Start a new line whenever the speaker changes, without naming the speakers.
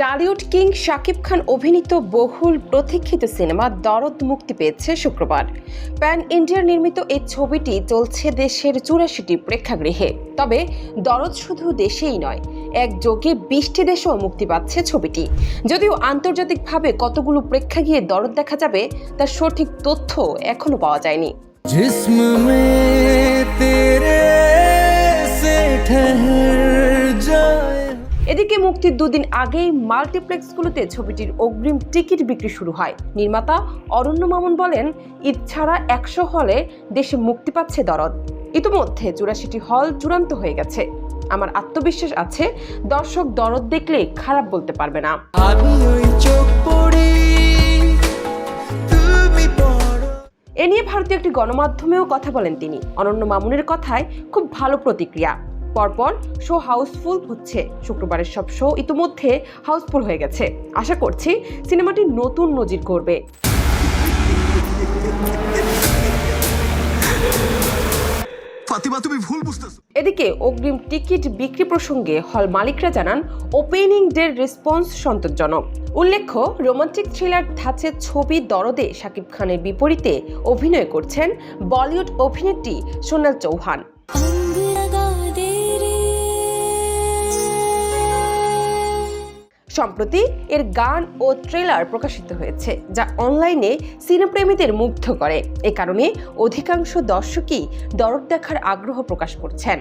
Dhallywood king Shakib Khan অভিনীত বহুল প্রতীক্ষিত সিনেমা দরদ মুক্তি পেয়েছে শুক্রবার। প্যান ইন্ডিয়ার নির্মিত এই ছবিটি চলছে দেশের চুরাশিটি প্রেক্ষাগৃহে। তবে দরদ শুধু দেশেই নয়, একযোগে বিশটি দেশেও মুক্তি পাচ্ছে ছবিটি। যদিও আন্তর্জাতিকভাবে কতগুলো প্রেক্ষাগৃহে দরদ দেখা যাবে, তার সঠিক তথ্য এখনও পাওয়া যায়নি। মুক্তির দুদিন আগেই মাল্টিপ্লেক্সগুলোতে ছবিটির অগ্রিম টিকিট বিক্রি শুরু হয়। নির্মাতা অরণ্য মামুন বলেন, ঈদ ছাড়া একশো হলে দেশে মুক্তি পাচ্ছে দরদ। ইতোমধ্যে চুরাশিটি হল চূড়ান্ত হয়ে গেছে। আমার আত্মবিশ্বাস আছে, দর্শক দরদ দেখলে খারাপ বলতে পারবে না। এ নিয়ে ভারতীয় একটি গণমাধ্যমেও কথা বলেন তিনি। অনন্য মামুনের কথায় খুব ভালো প্রতিক্রিয়া। পরপর শো হাউসফুল হচ্ছে। শুক্রবারের সব শো ইতিমধ্যে হাউসফুল হয়ে গেছে। আশা করছি সিনেমাটি নতুন নজির করবে
তুমি ভুল বুঝতেছো।
এদিকে অগ্রিম টিকিট বিক্রি প্রসঙ্গে হল মালিকরা জানান ওপেনিং ডের রেসপন্স সন্তোষজনক। উল্লেখ্য রোমান্টিক থ্রিলার ধাঁচে ছবি দরদে শাকিব খানের বিপরীতে অভিনয় করছেন বলিউড অভিনেত্রী সোনাল চৌহান। সম্প্রতি এর গান ও ট্রেলার প্রকাশিত হয়েছে, যা অনলাইনে সিনেপ্রেমীদের মুগ্ধ করে। এ কারণে অধিকাংশ দর্শকই দরদ দেখার আগ্রহ প্রকাশ করছেন।